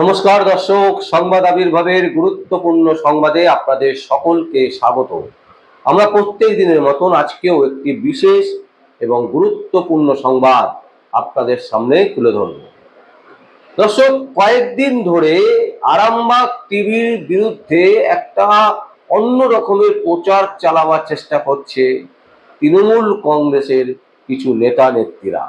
নমস্কার দর্শক, সংবাদ আবির্ভাবের গুরুত্বপূর্ণ সংবাদে আপনাদের সকলকে স্বাগত। আমরা প্রত্যেক দিনের মতন আজকেও একটি বিশেষ এবং গুরুত্বপূর্ণ সংবাদ আপনাদের সামনে তুলে ধরব। দর্শক, কয়েকদিন ধরে আরামবাগ টিভির বিরুদ্ধে একটা অন্য রকমের প্রচার চালাবার চেষ্টা করছে তৃণমূল কংগ্রেসের কিছু নেতা নেত্রীরা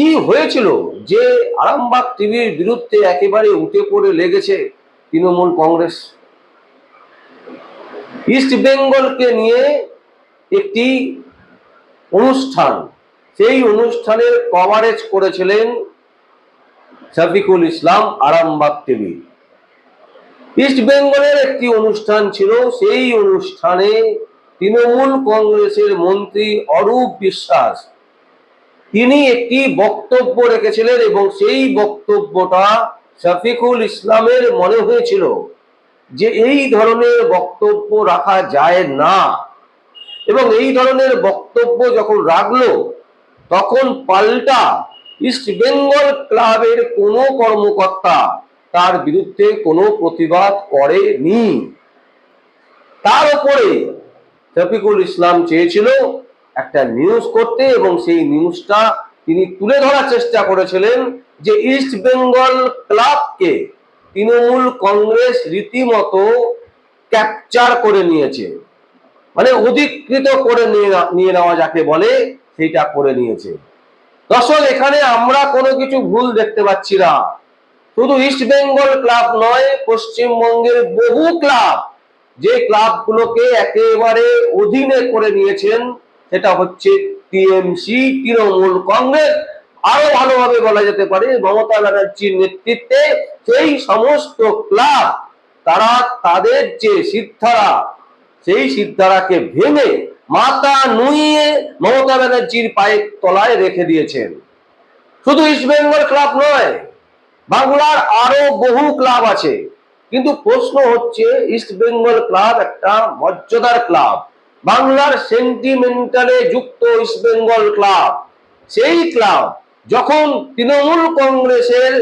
কি হয়েছিল যে আরামবাগ টিভির বিরুদ্ধে একেবারে উঠে পড়ে লেগেছে তৃণমূল কংগ্রেস? ইস্ট বেঙ্গলকে নিয়ে একটি অনুষ্ঠান, সেই অনুষ্ঠানের কভারেজ করেছিলেন শফিকুল ইসলাম আরামবাগ টিভি। ইস্ট বেঙ্গলের একটি অনুষ্ঠান ছিল, সেই অনুষ্ঠানে তৃণমূল কংগ্রেসের মন্ত্রী অরূপ বিশ্বাস তিনি একটি বক্তব্য রেখেছিলেন এবং সেই বক্তব্যটা শফিকুল ইসলামের মনে হয়েছিল যে এই ধরনের বক্তব্য রাখা যায় না। এবং এই ধরনের বক্তব্য যখন রাখল, তখন পাল্টা ইস্ট বেঙ্গল ক্লাবের কোনো কর্মকর্তা তার বিরুদ্ধে কোনো প্রতিবাদ করেনি। তার উপরে শফিকুল ইসলাম চেয়েছিল একটা নিউজ করতে এবং সেই নিউজটা তিনি তুলে ধরার চেষ্টা করেছিলেন যে ইস্ট বেঙ্গল ক্লাবকে তৃণমূল কংগ্রেস রীতিমতো ক্যাপচার করে নিয়েছে। মানে অধিকৃত করে নিয়ে নেওয়া যাকে বলে সেইটা করে নিয়েছে। দর্শক, এখানে আমরা কোনো কিছু ভুল দেখতে পাচ্ছি না। শুধু ইস্ট বেঙ্গল ক্লাব নয়, পশ্চিমবঙ্গের বহু ক্লাব যে ক্লাবগুলোকে একেবারে অধীনে করে নিয়েছেন সেটা হচ্ছে টিএমসি, তৃণমূল কংগ্রেস। আরও ভালোভাবে বলা যেতে পারে, মমতা ব্যানার্জির নেতৃত্বে সেই সমস্ত ক্লাব, তারা তাদের যে সিদ্ধারা, সেই সিদ্ধারাকে ভেঙে মাথা নুইয়ে মমতা ব্যানার্জির পায়ের তলায় রেখে দিয়েছেন। শুধু ইস্ট বেঙ্গল ক্লাব নয়, বাংলার আরও বহু ক্লাব আছে। কিন্তু প্রশ্ন হচ্ছে ইস্ট বেঙ্গল ক্লাব একটা মর্যাদার ক্লাব বাংলার সেন্টিমেন্টালে যুক্ত ইস্ট বেঙ্গল ক্লাব সেই ক্লাব যখন তৃণমূল কংগ্রেসের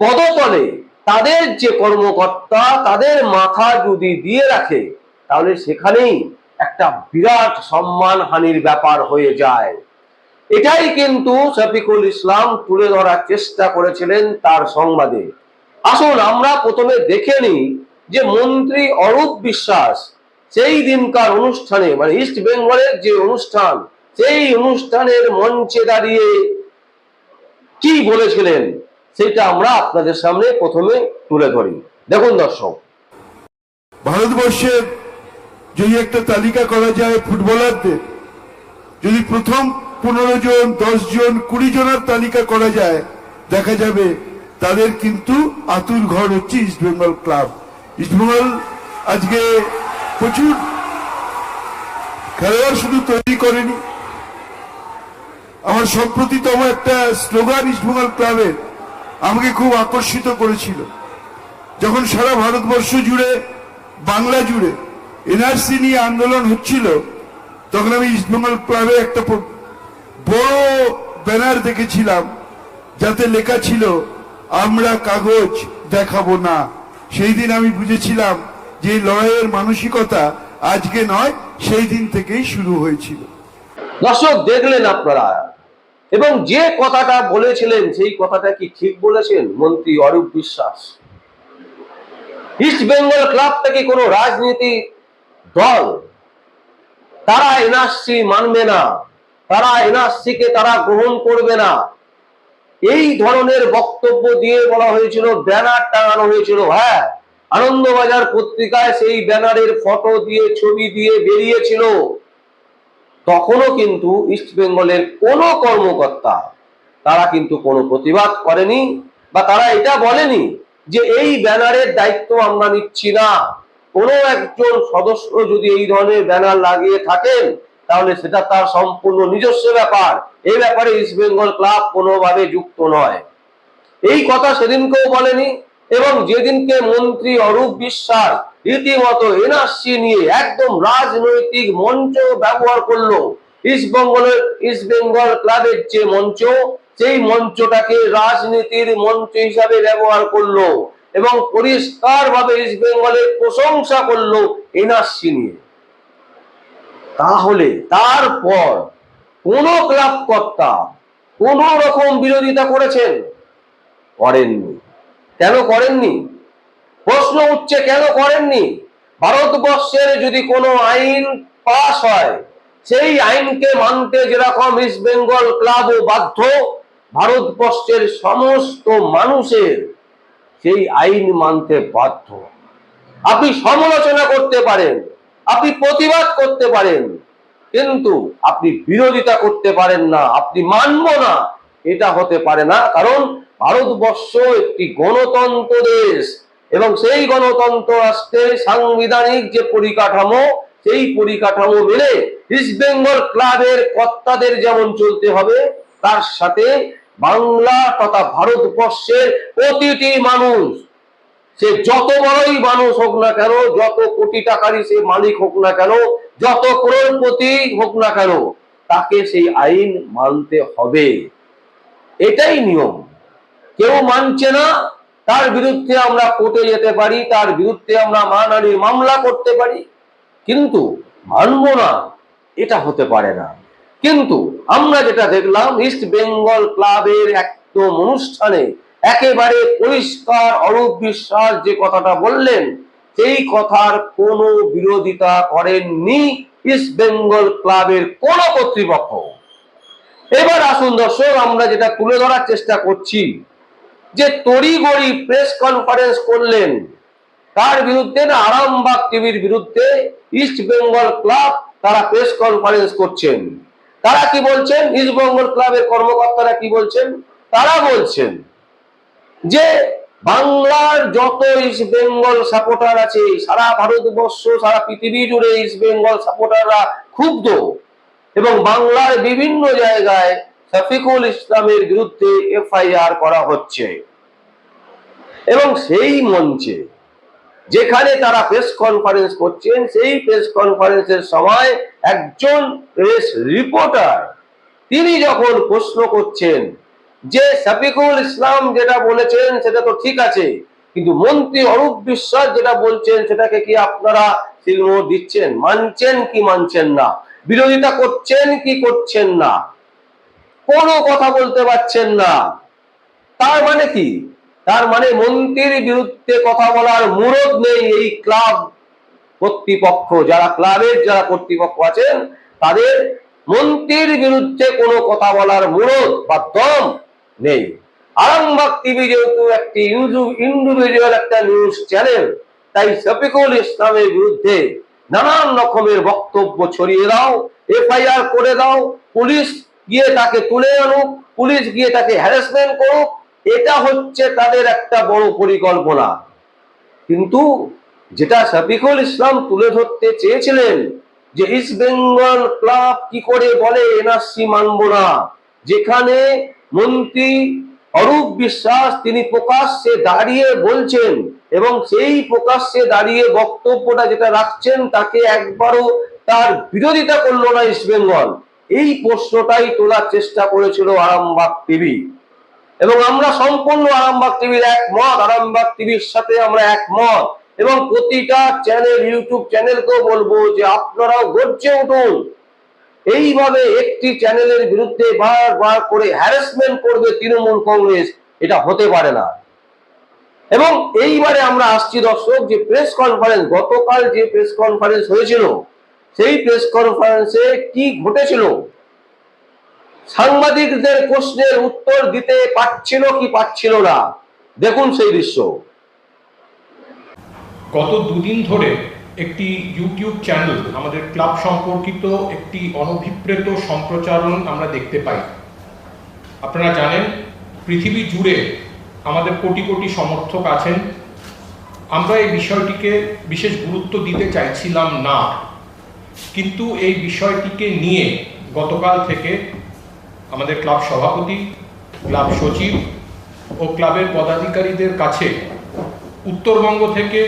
পদতলে তাদের যে কর্মকর্তা, তাদের মাথা যদি দিয়ে রাখে, তাহলে সেখানেই একটা বিরাট সম্মান হানির ব্যাপার হয়ে যায়। এটাই কিন্তু শফিকুল ইসলাম তুলে ধরার চেষ্টা করেছিলেন তার সংবাদে। আসুন আমরা প্রথমে দেখে নিই যে মন্ত্রী অরূপ বিশ্বাস সেই দিনকার অনুষ্ঠানে মানে ইস্ট বেঙ্গলের যে অনুষ্ঠান, সেই অনুষ্ঠানের মঞ্চে দাঁড়িয়ে কি বলেছিলেন, সেটা আমরা আপনাদের সামনে প্রথমে তুলে ধরি। দেখুন দর্শক। ভারতবর্ষের যদি একটা তালিকা করা যায় ফুটবলারদের, যদি প্রথম পনেরো জন, দশ জন, কুড়ি জনের তালিকা করা যায়, দেখা যাবে তাদের কিন্তু আতুর ঘর হচ্ছে East Bengal club East Bengal আজকে প্রচুর খেলোয়াড় শুধু তৈরি করেনি। আমার সম্প্রতিতম একটা স্লোগান ইস্ট বেঙ্গল ক্লাবের আমাকে খুব আকর্ষিত করেছিল। যখন সারা ভারতবর্ষ জুড়ে, বাংলা জুড়ে এনআরসি নিয়ে আন্দোলন হচ্ছিল, তখন আমি ইস্টবেঙ্গল ক্লাবে একটা বড় ব্যানার দেখেছিলাম, যাতে লেখা ছিল, আমরা কাগজ দেখাবো না। সেই দিন আমি বুঝেছিলাম যে লড়াইয়ের মানসিকতা আজকে নয়, সেই দিন থেকেই শুরু হয়েছিল। দর্শক, দেখলেন আপনারা। এবং যে কথাটা বলেছিলেন, সেই কথাটা কি ঠিক বলেছেন মন্ত্রী অরূপ বিশ্বাস? ইস্ট বেঙ্গল ক্লাবটা কি কোনো রাজনীতি দল, তারা এনআরসি মানবে না, তারা এনআরসি কে তারা গ্রহণ করবে না। এই ধরনের বক্তব্য দিয়ে বলা হয়েছিল, ব্যানার টাঙানো হয়েছিল হ্যাঁ। আনন্দবাজার পত্রিকায় সেই ব্যানারের ফটো দিয়ে, ছবি দিয়ে বেরিয়েছিল। তখনও কিন্তু ইস্ট বেঙ্গলের কোনো কর্মকর্তা, তারা কিন্তু কোনো প্রতিবাদ করেনি বা তারা এটা বলেনি যে এই ব্যানারের দায়িত্ব আমরা নিচ্ছি না। কোনো একজন সদস্য যদি এই ধরনের ব্যানার লাগিয়ে থাকেন, তাহলে সেটা তার সম্পূর্ণ নিজস্ব ব্যাপার। এই ব্যাপারে ইস্ট বেঙ্গল ক্লাব কোনোভাবে যুক্ত নয়। এই কথা সেদিনকেও বলেনি। এবং যেদিনকে মন্ত্রী অরূপ বিশ্বাস রীতিমতো এনআরসি নিয়ে একদম রাজনৈতিক মঞ্চ ব্যবহার করল, ইস্ট বেঙ্গলের, ইস্ট বেঙ্গল ক্লাবের যে মঞ্চ, সেই মঞ্চটাকে রাজনীতির মঞ্চ হিসাবে ব্যবহার করল এবং পরিষ্কার ভাবে ইস্ট বেঙ্গলের প্রশংসা করল এনআরসি নিয়ে। তাহলে তারপর কোন ক্লাব কর্তা কোন রকম বিরোধিতা করেছেন? করেননি। কেন করেননি? প্রশ্ন উঠছে, কেন করেননি? ভারতবর্ষের যদি কোনো আইন পাস হয়, সেই আইনকে মানতে যেরকম ইস্ট বেঙ্গল ক্লাবও বাধ্য, ভারতবর্ষের সমস্ত মানুষের সেই আইন মানতে বাধ্য। আপনি সমালোচনা করতে পারেন, আপনি প্রতিবাদ করতে পারেন, কিন্তু আপনি বিরোধিতা করতে পারেন না, আপনি মানব না, এটা হতে পারে না, কারণ ভারতবর্ষ একটি গণতন্ত্র দেশ, এবং সেই গণতন্ত্র রাষ্ট্রের সাংবিধানিক যে পরিকাঠামো, সেই পরিকাঠামো মেনে ইস্ট বেঙ্গল ক্লাবের কর্তাদের যেমন চলতে হবে, তার সাথে বাংলা তথা ভারতবর্ষের প্রতিটি মানুষ, সে যত বড়ই মানুষ হোক না কেন, যত কোটি টাকারই সে মালিক হোক না কেন, যত করোড়পতি হোক না কেন, তাকে সেই আইন মানতে হবে। এটাই নিয়ম। কেউ মানছে না, তার বিরুদ্ধে আমরা কোর্টে যেতে পারি, তার বিরুদ্ধে আমরা মানহানির মামলা করতে পারি। কিন্তু মানব না, এটা হতে পারে না। কিন্তু আমরা যেটা দেখলাম ইস্ট বেঙ্গল ক্লাবের একদম অনুষ্ঠানে একেবারে পরিষ্কার, অরূপ বিশ্বাস যে কথাটা বললেন, সেই কথার কোনো বিরোধিতা করেননি ইস্ট বেঙ্গল ক্লাবের কোন কর্তৃপক্ষ। এবার আসুন দর্শক, আমরা যেটা তুলে ধরার চেষ্টা করছি যে তড়িগড়ি প্রেস কনফারেন্স করলেন, তার বিরুদ্ধে না আরামবাগ টিভির বিরুদ্ধে ইস্ট বেঙ্গল ক্লাব তারা প্রেস কনফারেন্স করছেন। তারা কি বলছেন? ইস্ট বেঙ্গল ক্লাবের কর্মকর্তারা কি বলছেন? তারা বলছেন যে বাংলার যত ইস্ট বেঙ্গল সাপোর্টার আছে, সারা ভারতবর্ষ, সারা পৃথিবী জুড়ে ইস্ট বেঙ্গল সাপোর্টাররা ক্ষুব্ধ এবং বাংলার বিভিন্ন জায়গায় শফিকুল ইসলামের বিরুদ্ধে এফআইআর করা হচ্ছে। এবং সেই মঞ্চে যেখানে তারা প্রেস কনফারেন্স করছেন, সেই প্রেস কনফারেন্সের সময় একজন প্রেস রিপোর্টার তিনি যখন প্রশ্ন করছেন যে শফিকুল ইসলাম যেটা বলেছেন সেটা তো ঠিক আছে, কিন্তু মন্ত্রী অরূপ বিশ্বাস যেটা বলছেন সেটাকে কি আপনারা সিলমোহর দিচ্ছেন? মানছেন কি মানছেন না? বিরোধিতা করছেন কি করছেন না? কোনো কথা বলতে পারছেন না। তার মানে কি? তার মানে মন্ত্রীর বিরুদ্ধে কথা বলার মুরদ নেই এই ক্লাব কর্তৃপক্ষ। যারা ক্লাবের, যারা কর্তৃপক্ষ আছেন, তাদের মন্ত্রীর বিরুদ্ধে কোনো কথা বলার মুরদ বা দম নেই। আরামবাগ টিভি যেহেতু একটি ইন্ডিভিজুয়াল একটা নিউজ চ্যানেল, তাই শফিকুল ইসলামের বিরুদ্ধে নানান রকমের বক্তব্য ছড়িয়ে দাও, এফআইআর করে দাও, পুলিশ গিয়ে তাকে তুলে আনুক, পুলিশ গিয়ে তাকে হ্যারাসমেন্ট করুক, এটা হচ্ছে তাদের একটা বড় পরিকল্পনা। কিন্তু যেটা শফিকুল ইসলাম তুলে ধরতে চেয়েছিলেন, যে ইস্ট বেঙ্গল ক্লাব কি করে বলে, এনআরসি মানব না, যেখানে মন্ত্রী অরূপ বিশ্বাস তিনি প্রকাশ্যে দাঁড়িয়ে বলছেন, এবং সেই প্রকাশ্যে দাঁড়িয়ে বক্তব্যটা যেটা রাখছেন, তাকে একবারও তার বিরোধিতা করল না ইস্ট বেঙ্গল এই প্রশ্নটাই তোলার চেষ্টা করেছিল আরামবাগ টিভি। এবং আমরা সম্পূর্ণ আরামবাগ টিভির একমত, আরামবাগ টিভির সাথে আমরা একমত। এবং প্রতিটা চ্যানেল ইউটিউব চ্যানেলকেও বলব যে আপনারাও গর্জে উঠুন। এইভাবে একটি চ্যানেলের বিরুদ্ধে বারবার করে হ্যারাসমেন্ট করবে তৃণমূল কংগ্রেস, এটা হতে পারে না। এবং এইবারে আমরা আসছি দর্শক, যে প্রেস কনফারেন্স গতকাল যে প্রেস কনফারেন্স হয়েছিল সেই প্রেস কনফারেন্সে কি ঘটেছিল? সাংবাদিকদের প্রশ্নের উত্তর দিতে পারছিল কি পারছিল না? দেখুন সেই দৃশ্য। গত দুদিন ধরে একটি ইউটিউব চ্যানেল আমাদের ক্লাব সম্পর্কিত একটি অনভিপ্রেত সম্প্রচারণ আমরা দেখতে পাই। আপনারা জানেন, পৃথিবী জুড়ে আমাদের কোটি কোটি সমর্থক আছেন। আমরা এই বিষয়টিকে বিশেষ গুরুত্ব দিতে চাইছিলাম না। কিন্তু এই বিষয়টিকে নিয়ে গতকাল থেকে আমাদের ক্লাব সভাপতি, ক্লাব সচিব ও ক্লাবের পদাধিকারীদের কাছে উত্তরবঙ্গ থেকে,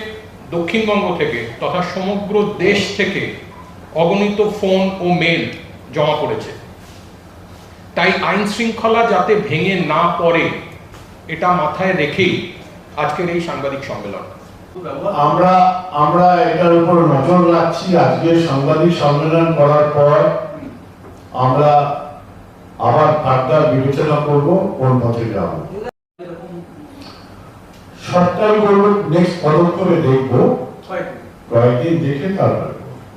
দক্ষিণবঙ্গ থেকে তথা সমগ্র দেশ থেকে অগণিত ফোন ও মেল জমা পড়েছে। তাই আইন শৃঙ্খলা যাতে ভেঙে না পড়ে, এটা মাথায় রেখেই আজকের এই সাংবাদিক সম্মেলন। আমরা আমরা এটার উপর নজর রাখছি আজকে সাংবাদিক সম্মেলন করার পর। আমরা আবার বিবেচনা করব, কোন পথে যাব। সরকারি নেক্সট পদক্ষেপে কয়েকদিন দেখে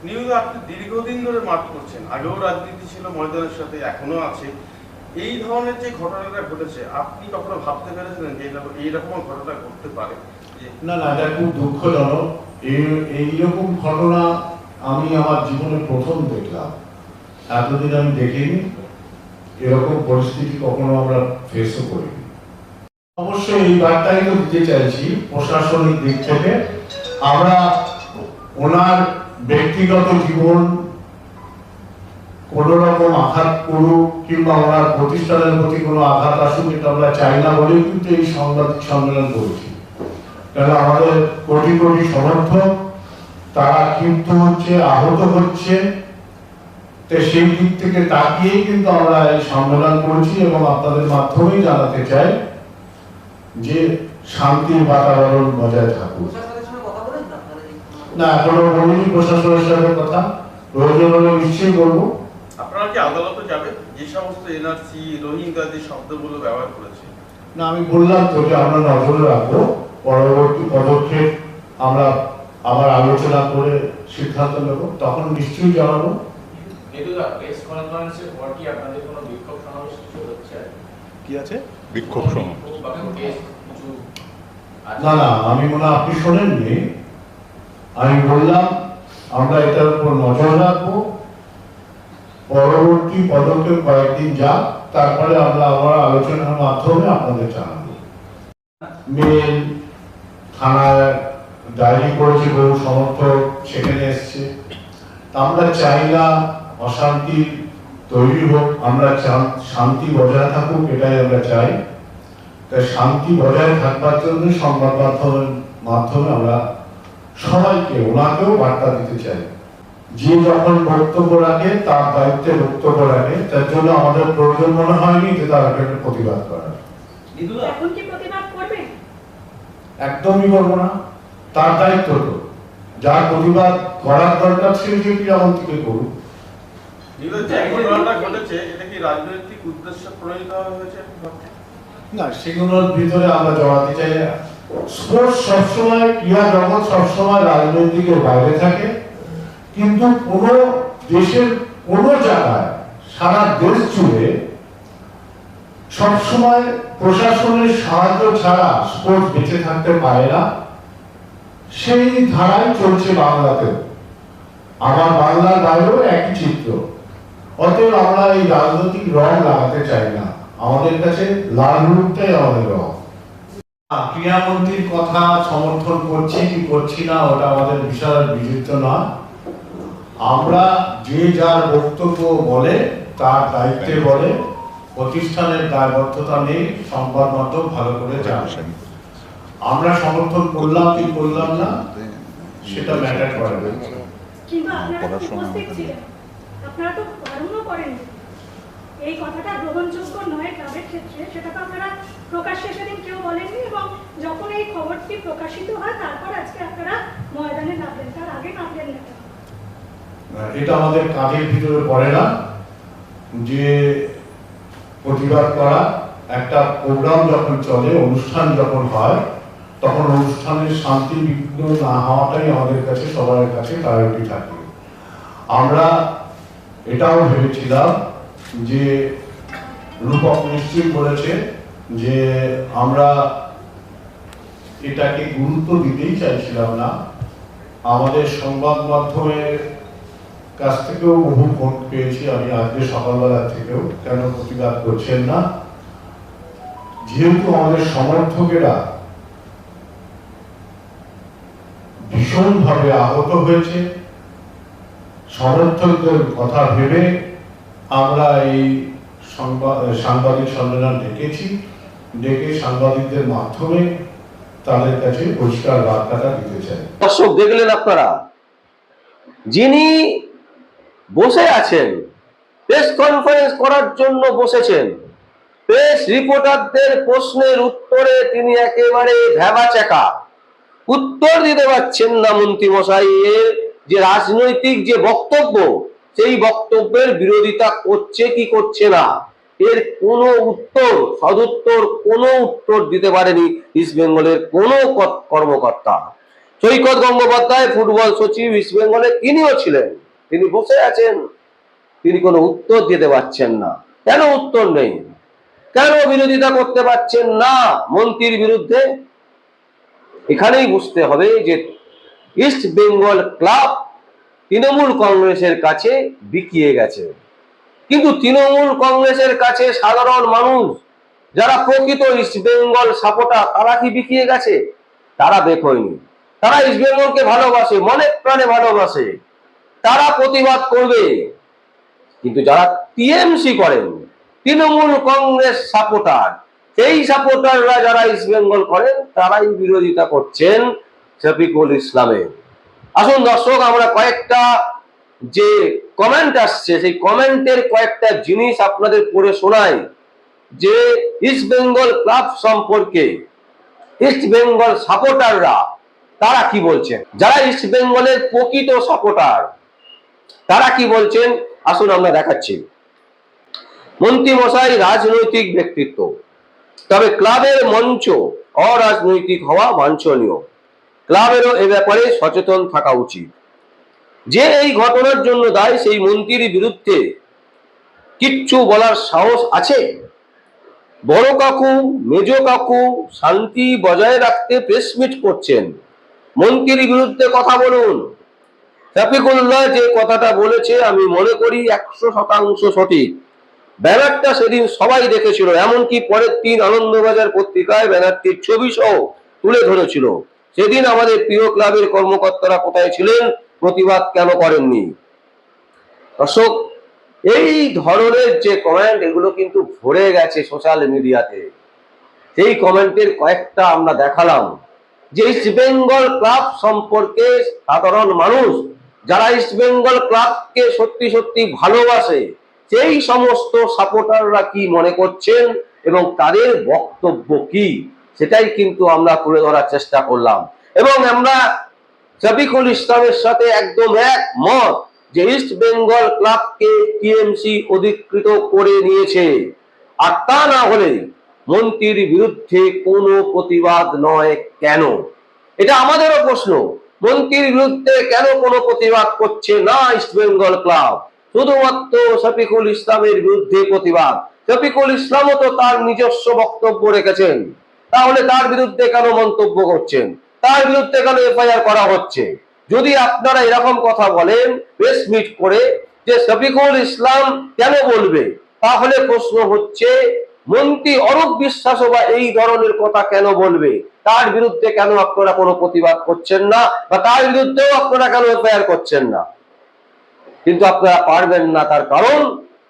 নিউজ আপনি দীর্ঘদিন ধরে মাঠ করছেন। আগেও রাজনীতি ছিল, ময়দানের সাথে এখনও আছে। এই ধরনের যে ঘটনাটা ঘটেছে, আপনি কখনো ভাবতে পেরেছিলেন যে এইরকম ঘটনা ঘটতে পারে? না না, এটা খুব দুঃখজনক। এইরকম ঘটনা আমি আমার জীবনে প্রথম দেখলাম। এতদিন আমি দেখিনি। এরকম পরিস্থিতি কখনো আমরা ফেসও করিনি। অবশ্যই এই বার্তাই তো দিতে চাইছি প্রশাসনিক দিক থেকে। আমরা ওনার ব্যক্তিগত জীবন কোন রকম আঘাত করুক কিংবা ওনার প্রতিষ্ঠানের প্রতি কোনো আঘাত আসুক, এটা আমরা চাই না বলেই কিন্তু এই সাংবাদিক সম্মেলন করেছি। কেন আমাদের কোটি কোটি সমর্থক তারা কিন্তু হচ্ছে আহত হচ্ছে। তো সেই দিক থেকে তাকিয়েই কিন্তু আমরা এই সম্মেলন করেছি এবং আপনাদের মাধ্যমেই জানাতে চাই যে শান্তির বাতাবরণ বজায় থাকুক। না এখনও বলিনি প্রশাসনের সাথে কথা। প্রয়োজন হলে নিশ্চয়ই বলব। আপনারা কি আদালতে যাবেন? যে সমস্ত এনআরসি রোহিঙ্গা যে শব্দগুলো ব্যবহার করেছে। না আমি বললাম তো যে আমরা নজরে রাখব। পরবর্তী পদক্ষেপ আমরা আবার আলোচনা করে সিদ্ধান্ত নেব তখন নিশ্চয়ই জানাব। কি আছে? বিক্ষোভ সমাবেশ? না না আমি মনে আপনি শোনেননি। আমি বললাম আমরা এটার উপর নজর রাখব। পরবর্তী পদক্ষেপ কয়েকদিন যাক তারপরে আমরা আবার আলোচনার মাধ্যমে আপনাদের জানাব। মেল থানায় ডায়েরি করেছে বহু সমর্থক সেখানে এসছে। আমরা চাই না অশান্তি তৈরি হোক, আমরা শান্তি বজায় থাকুক, এটাই আমরা চাই। তাই শান্তি বজায় থাকবার জন্য সংবাদ মাধ্যমের মাধ্যমে আমরা সবাইকে, ওনাকেও বার্তা দিতে চাই। যে যখন বক্তব্য রাখে, তার দায়িত্বে বক্তব্য রাখে, তার জন্য আমাদের প্রয়োজন মনে হয়নি যে তার প্রতিবাদ করার এখন কি প্রতিবাদ করবেন একদমই করব না। তার দায়িত্ব যার প্রতিবাদ করার দরকার সে যে ক্রীড়ামন্ত্রীকে করুক। নিউজের যে ঘটনাটা ঘটেছে এটা কি রাজনৈতিক উদ্দেশ্যে প্রণীত হয়েছে না সেগুলোর ভিতরে আমরা জড়াতে চাই না। স্পোর্টস সবসময় ক্রীড়া জগৎ সবসময় রাজনৈতিকের বাইরে থাকে। কিন্তু কোন দেশের কোন জায়গায় সারা দেশ জুড়ে সবসময় প্রশাসনের সাহায্য ছাড়া স্পোর্টস বেঁচে থাকতে পারে না। সেই ধারাই চলছে বাংলাতেও আমার বাংলার বাইরেও একই চিত্র। অতএব আমরা এই রাজনৈতিক রং লাগাতে চাই না। আমাদের কাছে লাল রূপটাই আমাদের রং। ক্রীড়ামন্ত্রীর কথা সমর্থন করছি কি করছি না, ওটা আমাদের বিশাল বিচিত্র না আমরা যে যার বক্তব্য বলে, তার দায়িত্বে বলে প্রতিষ্ঠানের দায়বদ্ধতা নেই সংবাদ মাধ্যম ভালো করে জানে। আমরা সমর্থন করলাম কি করলাম না সেটা ম্যাটার করে না। কিন্তু আপনারা তো পড়াশোনা উপস্থিত আমাদের- ছিলেন। আপনারা তো বারণও করেননি। এই কথাটা গ্রহণযোগ্য নয় ক্লাবের ক্ষেত্রে সেটা তো আপনারা প্রকাশ্যে সেদিন কেউ বলেননি এবং যখন এই খবরটি প্রকাশিত হয় তারপর আজকে আপনারা ময়দানে নামলেন তার আগে নামলেন না এটা আমাদের কাজের ভিতরে পড়ে না যে প্রতিবাদ করা, একটা প্রোগ্রাম যখন চলে, অনুষ্ঠান যখন হয়, তখন অনুষ্ঠানের শান্তি বিঘ্ন না হওয়াটাই আমাদের কাছে সবার কাছে প্রায়োরিটি থাকে। আমরা এটাও ভেবেছিলাম যে রূপক নিশ্চয়ই বলেছে যে আমরা এটাকে গুরুত্ব দিতেই চাইছিলাম না। আমাদের সংবাদ মাধ্যমের কাছ থেকেও বহু ফোন পেয়েছি আমি আজকে সকালবেলা থেকেও। কেন প্রতিবাদ করছেন না? যেহেতু আমাদের সমর্থকেরা ভীষণভাবে আহত হয়েছে, সমর্থকদের কথা ভেবে আমরা এই সাংবাদিক সম্মেলন ডেকেছি। ডেকে সাংবাদিকদের মাধ্যমে তাদের কাছে পরিষ্কার বার্তাটা দিতে চাই। দর্শক, দেখলেন আপনারা, যিনি বসে আছেন। প্রেস কনফারেন্স করার জন্য বসেছেন। প্রেস রিপোর্টারদের প্রশ্নের উত্তরে তিনি একেবারে ভ্যাবাচাকা উত্তর দিতে পারছেন না মন্ত্রী মশাইয়ের যে রাজনৈতিক যে বক্তব্য, সেই বক্তব্যের বিরোধিতা করছে কি করছে না? এর কোনো উত্তর, সদুত্তর, কোনো উত্তর দিতে পারেনি ইস্ট বেঙ্গলের কোনো কর্মকর্তা। সৈকত গঙ্গোপাধ্যায়, ফুটবল সচিব ইস্ট বেঙ্গলে তিনিও ছিলেন। তিনি বসে আছেন। তিনি কোনো উত্তর দিতে পারছেন না। কেন উত্তর নেই? কেন বিরোধিতা করতে পারছেন না? মন্ত্রীর বিরুদ্ধে? এখানেই বুঝতে হবে যে ইস্ট বেঙ্গল ক্লাব তৃণমূল কংগ্রেসের কাছে বিকিয়ে গেছে। কিন্তু তৃণমূল কংগ্রেসের কাছে সাধারণ মানুষ, যারা প্রকৃত ইস্ট বেঙ্গল সাপোর্টার, তারা কি বিকিয়ে গেছে? তারা বেকয়নি তারা ইস্ট বেঙ্গলকে ভালোবাসে, মনে প্রাণে ভালোবাসে। তারা প্রতিবাদ করবে। কিন্তু যারা টিএমসি করেন, তৃণমূল কংগ্রেস সাপোর্টার, সেই সাপোর্টাররা যারা ইস্ট বেঙ্গল করেন, তারাই বিরোধিতা করছেন শফিকুল ইসলামের। আসুন দর্শক, আমরা কয়েকটা যে কমেন্ট আসছে, সেই কমেন্টের কয়েকটা জিনিস আপনাদের পড়ে শোনাই। যে ইস্ট বেঙ্গল ক্লাব সম্পর্কে ইস্ট বেঙ্গল সাপোর্টাররা তারা কি বলছেন? যারা ইস্ট বেঙ্গলের প্রকৃত সাপোর্টার তারা কি বলছেন? আসুন আমরা দেখাচ্ছি। মন্ত্রী মশাই রাজনৈতিক ব্যক্তিত্ব। তবে ক্লাবের মঞ্চ অরাজনৈতিক হওয়া বাঞ্ছনীয়। ক্লাবেরও এ ব্যাপারে সচেতন থাকা উচিত। যে এই ঘটনার জন্য দায় সেই মন্ত্রীর বিরুদ্ধে কিচ্ছু বলার সাহস আছে? বড় কাকু, মেজ কাকু শান্তি বজায় রাখতে প্রেস মিট করছেন। মন্ত্রীর বিরুদ্ধে কথা বলুন। শফিকুল্লাহ যে কথাটা বলেছে, আমি মনে করি একশো শতাংশ সঠিক। ব্যানারটা সেদিন সবাই দেখেছিল, এমনকি পরের দিন আনন্দবাজার পত্রিকায় ব্যানারটির ছবি সহ তুলে ধরেছিল। সেদিন আমাদের প্রিয় ক্লাবের কর্মকর্তারা কোথায় ছিলেন, প্রতিবাদ কেন করেননি? দর্শক, এই ধরনের যে কমেন্ট এগুলো কিন্তু ভরে গেছে সোশ্যাল মিডিয়াতে সেই কমেন্টের কয়েকটা আমরা দেখালাম। যে ইস্ট বেঙ্গল ক্লাব সম্পর্কে সাধারণ মানুষ যারা ইস্ট বেঙ্গল ক্লাবকে সত্যি সত্যি ভালোবাসে, সেই সমস্ত সাপোর্টাররা কি মনে করছেন এবং তাদের বক্তব্য কি? সেটাই কিন্তু আমরা তুলে ধরার চেষ্টা করলাম। এবং আমরা শফিকুল ইসলামের সাথে একদম এক মত যে ইস্ট বেঙ্গল ক্লাবকে টিএমসি অধিকৃত করে নিয়েছে। আর তা না হলে মন্ত্রীর বিরুদ্ধে কোনো প্রতিবাদ নয় কেন? এটা আমাদেরও প্রশ্ন। মন্ত্রীর বিরুদ্ধে কেন কোনো প্রতিবাদ করছে না ইস্ট বেঙ্গল ক্লাব শুধুমাত্র শফিকুল ইসলামের বিরুদ্ধে প্রতিবাদ। শফিকুল ইসলামও তো তার নিজস্ব বক্তব্য রেখেছেন। তাহলে তার বিরুদ্ধে কেন মন্তব্য করছেন? তার বিরুদ্ধে কেন এফআইআর করা হচ্ছে? যদি আপনারা এরকম কথা বলেন প্রেস মিট করে যে শফিকুল ইসলাম কেন বলবে, তাহলে প্রশ্ন হচ্ছে, মন্ত্রী অরূপ বিশ্বাসও বা এই ধরনের কথা কেন বলবে? তার বিরুদ্ধে কেন আপনারা কোনো প্রতিবাদ করছেন না? বা তার বিরুদ্ধেও আপনারা কেন এফআইআর করছেন না? কিন্তু আপনারা পারবেন না তার কারণ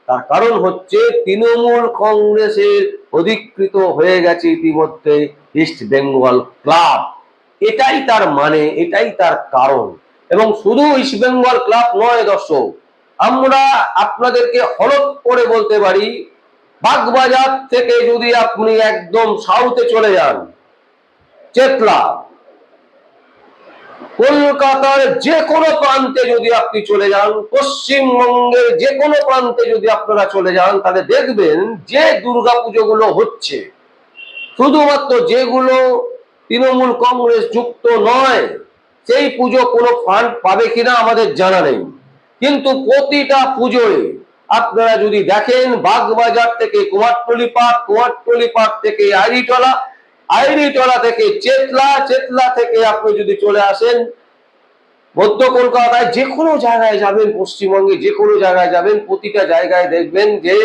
তার কারণ হচ্ছে তৃণমূল কংগ্রেসের অধিকৃত হয়ে গেছে ইতিমধ্যে ইস্ট বেঙ্গল ক্লাব। এটাই তার মানে এটাই তার কারণ। এবং শুধু ইস্ট বেঙ্গল ক্লাব নয় দর্শক, আমরা আপনাদেরকে হলফ করে বলতে পারি, বাগবাজার থেকে যদি আপনি একদম সাউথে চলে যান চেতলা কলকাতার যে কোনো প্রান্তে যদি আপনি চলে যান, পশ্চিমবঙ্গের যে কোনো প্রান্তে যদি আপনারা চলে যান, তাহলে দেখবেন যে দুর্গাপুজোগুলো হচ্ছে। শুধুমাত্র যেগুলো তৃণমূল কংগ্রেস যুক্ত নয়, সেই পুজো কোনো ফান্ড পাবে কিনা আমাদের জানা নেই। কিন্তু প্রতিটা পুজোয় আপনারা যদি দেখেন, বাগবাজার থেকে কুমারটলি পার্ক কুমারটলি পার্ক থেকে আইরিটলা আইরিটলা থেকে, চেতলা চেতলা থেকে আপনি যদি চলে আসেন, মধ্য কলকাতায় যে কোনো জায়গায় যাবেন, পশ্চিমবঙ্গে যে কোনো জায়গায় যাবেন, প্রতিটা জায়গায় দেখবেন যে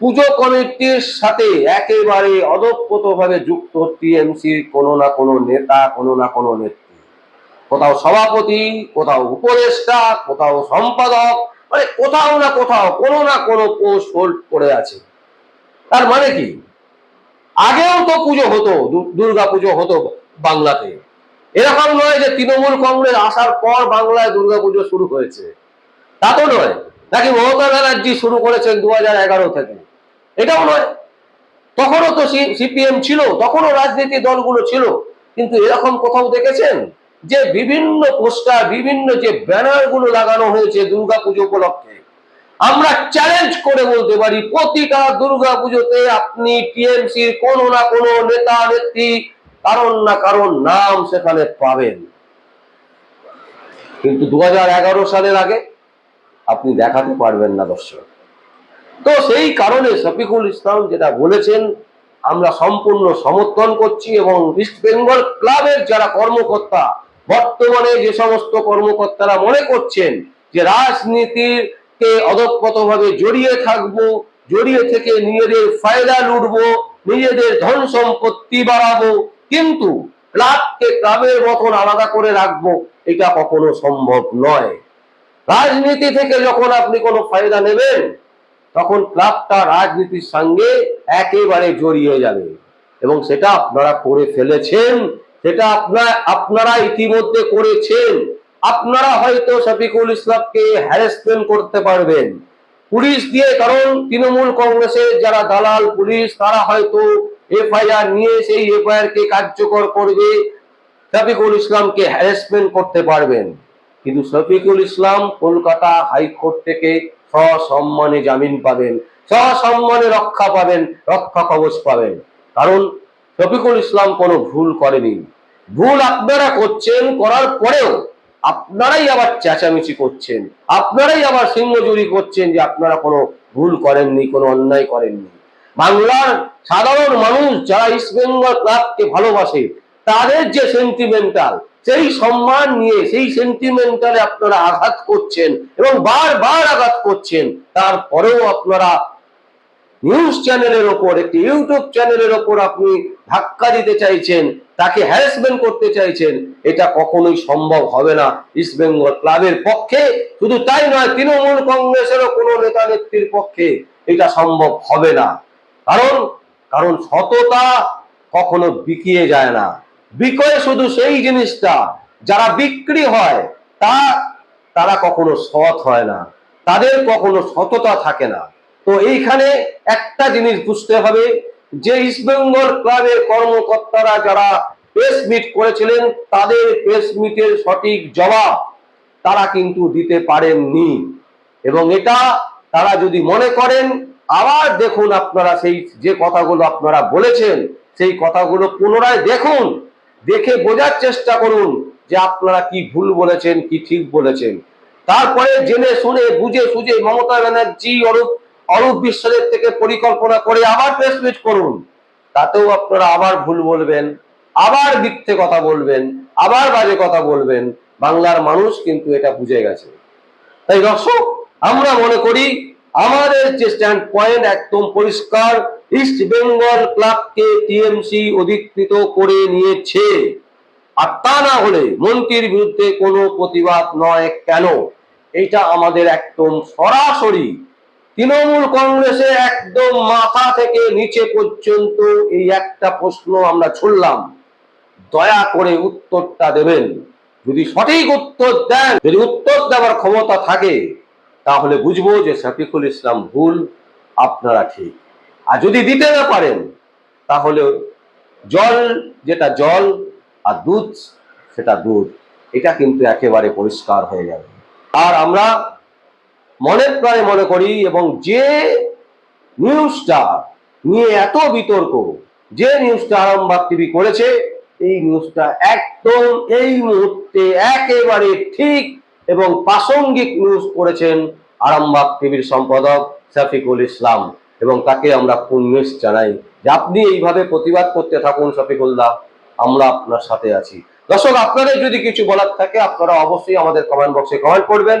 পুজো কমিটির সাথে একেবারে অদপ্রতভাবে যুক্ত টিএমসির কোনো না কোনো নেতা, কোনো না কোনো নেত্রী। কোথাও সভাপতি, কোথাও উপদেষ্টা, কোথাও সম্পাদক মানে কোথাও না কোথাও কোনো না কোনো পোস্ট হোল্ড করে আছে। তার মানে কি? আগেও তো পুজো হতো দুর্গা পুজো হতো বাংলাতে। এরকম নয় যে তৃণমূল কংগ্রেস আসার পর বাংলায় দুর্গা পুজো শুরু হয়েছে। তা তো নয়। নাকি মমতা ব্যানার্জি শুরু করেছেন দু এগারো থেকে। এটাও নয়। তখনও তো সিপিএম ছিল, তখনও রাজনীতি দলগুলো ছিল। কিন্তু এরকম কোথাও দেখেছেন? যে বিভিন্ন পোস্টার, বিভিন্ন যে ব্যানারগুলো লাগানো হয়েছে দুর্গাপুজো উপলক্ষে। আমরা চ্যালেঞ্জ করে বলতে পারি, প্রতিটা দুর্গা পুজোতে আপনি টিএমসির কোনো না কোনো নেতা, নেত্রী, কারণ না কারণ নাম সেখানে পাবেন। কিন্তু দু হাজার এগারো সালের আগে আপনি দেখাতে পারবেন না দর্শক। তো সেই কারণে শফিকুল ইসলাম যেটা বলেছেন, আমরা সম্পূর্ণ সমর্থন করছি এবং ইস্ট বেঙ্গল ক্লাবের যারা কর্মকর্তা, বর্তমানে যে সমস্ত কর্মকর্তারা মনে করছেন যে রাজনীতির কে অধপতভাবে জড়িয়ে থাকব, জড়িয়ে থেকে নিজেদের ফায়দা লুটব, নিজেদের ধন সম্পত্তি বাড়াবো, কিন্তু ক্লাবকে ক্লাবের মতন আলাদা করে রাখব, এটা কখনো সম্ভব নয়। রাজনীতি থেকে যখন আপনি কোনো ফায়দা নেবেন, তখন ক্লাবটা রাজনীতির সঙ্গে একেবারে জড়িয়ে যাবে। এবং সেটা আপনারা করে ফেলেছেন, সেটা আপনারা আপনারা ইতিমধ্যে করেছেন। আপনারা হয়তো শফিকুল ইসলামকে হ্যারাসমেন্ট করতে পারবেন। পুলিশ দিয়ে, কারণ তৃণমূল কংগ্রেসের যারা দালাল পুলিশ, তারা হয়তো এফআইআর নিয়ে সেই এফআইআর কে কার্যকর করবে। শফিকুল ইসলামকে হ্যারাসমেন্ট করতে পারবেন। কিন্তু শফিকুল ইসলাম কলকাতা হাইকোর্ট থেকে সসম্মানে জামিন পাবেন, সসম্মানে রক্ষা পাবেন, রক্ষা কবচ পাবেন। কারণ শফিকুল ইসলাম কোনো ভুল করেনি। ভুল আপনারা করছেন, করার পরেও আপনারাই আবার চেঁচামেচি করছেন, আপনারাই আবার সিংহজুরি করছেন যে আপনারা কোনো ভুল করেননি, কোনো অন্যায় করেননি। বাংলার সাধারণ মানুষ যারা ইস্ট বেঙ্গল ক্লাবকে ভালোবাসে, তাদের যে সেন্টিমেন্টাল সেই সম্মান নিয়ে, সেই সেন্টিমেন্টালে আপনারা আঘাত করছেন এবং বারবার আঘাত করছেন। তারপরেও আপনারা নিউজ চ্যানেলের ওপর, একটি ইউটিউব চ্যানেলের ওপর আপনি ধাক্কা দিতে চাইছেন, তাকে হ্যারাসমেন্ট করতে চাইছেন, এটা কখনোই সম্ভব হবে না। ইস্ট বেঙ্গল ক্লাবের পক্ষে শুধু তাই নয়, তৃণমূল কংগ্রেসেরও কোনো নেতা নেত্রীর পক্ষে এটা সম্ভব হবে না। কারণ কারণ সততা কখনো বিকিয়ে যায় না। বিকয়ে শুধু সেই জিনিসটা, যারা বিক্রি হয়, তা, তারা কখনো সৎ হয় না। তাদের কখনো সততা থাকে না। তো এইখানে একটা জিনিস বুঝতে হবে যে ইস্টবেঙ্গল ক্লাবের কর্মকর্তারা যারা প্রেস মিট করেছিলেন, তাদের প্রেস মিটের সঠিক জবাব তারা কিন্তু দিতে পারেননি। এবং এটা তারা যদি মনে করেন, আবার দেখুন আপনারা সেই যে কথাগুলো আপনারা বলেছেন, সেই কথাগুলো পুনরায় দেখুন, দেখে বোঝার চেষ্টা করুন যে আপনারা কি ভুল বলেছেন, কি ঠিক বলেছেন। তারপরে জেনে শুনে, বুঝে সুঝে মমতা ব্যানার্জি, অরূপ অরূপ বিশ্বাসের থেকে পরিকল্পনা করে আবার প্রেস মিট করুন। তাতেও আপনারা আবার ভুল বলবেন, আবার মিথ্যে কথা বলবেন, আবার বাজে কথা বলবেন। বাংলার মানুষ কিন্তু এটা বুঝে গেছে। তাই দর্শক, আমরা মনে করি আমাদের যে স্ট্যান্ড পয়েন্ট একদম পরিষ্কার ইস্ট বেঙ্গল ক্লাবকে টিএমসি অধিকৃত করে নিয়েছে। আর তা না হলে মন্ত্রীর বিরুদ্ধে কোনো প্রতিবাদ নয় কেন? এটা আমাদের একদম সরাসরি তৃণমূল কংগ্রেসে একদম মাথা থেকে নিচে পর্যন্ত এই একটা প্রশ্ন আমরা ছুড়লাম। দয়া করে উত্তরটা দেবেন। যদি সঠিক উত্তর দেন, যদি উত্তর দেওয়ার ক্ষমতা থাকে, তাহলে বুঝব যে শফিকুল ইসলাম ভুল, আপনারা ঠিক। আর যদি দিতে না পারেন, তাহলে জল, যেটা জল আর দুধ, সেটা দুধ। এটা কিন্তু একেবারে পরিষ্কার হয়ে যাবে। আর আমরা মনে প্রায় মনে করি এবং যে নিউজটা নিয়ে এত বিতর্ক, যে নিউজটা আরামবাগ টিভি করেছে, এই নিউজটা একদম এই মুহূর্তে একেবারে ঠিক এবং প্রাসঙ্গিক নিউজ করেছেন আরামবাগ টিভির সম্পাদক শফিকুল ইসলাম এবং তাকে আমরা পুণ্যেশ জানাই যে আপনি এইভাবে প্রতিবাদ করতে থাকুন শফিকুল্লাহ, আমরা আপনার সাথে আছি। দর্শক, আপনাদের যদি কিছু বলার থাকে আপনারা অবশ্যই আমাদের কমেন্ট বক্সে কমেন্ট করবেন।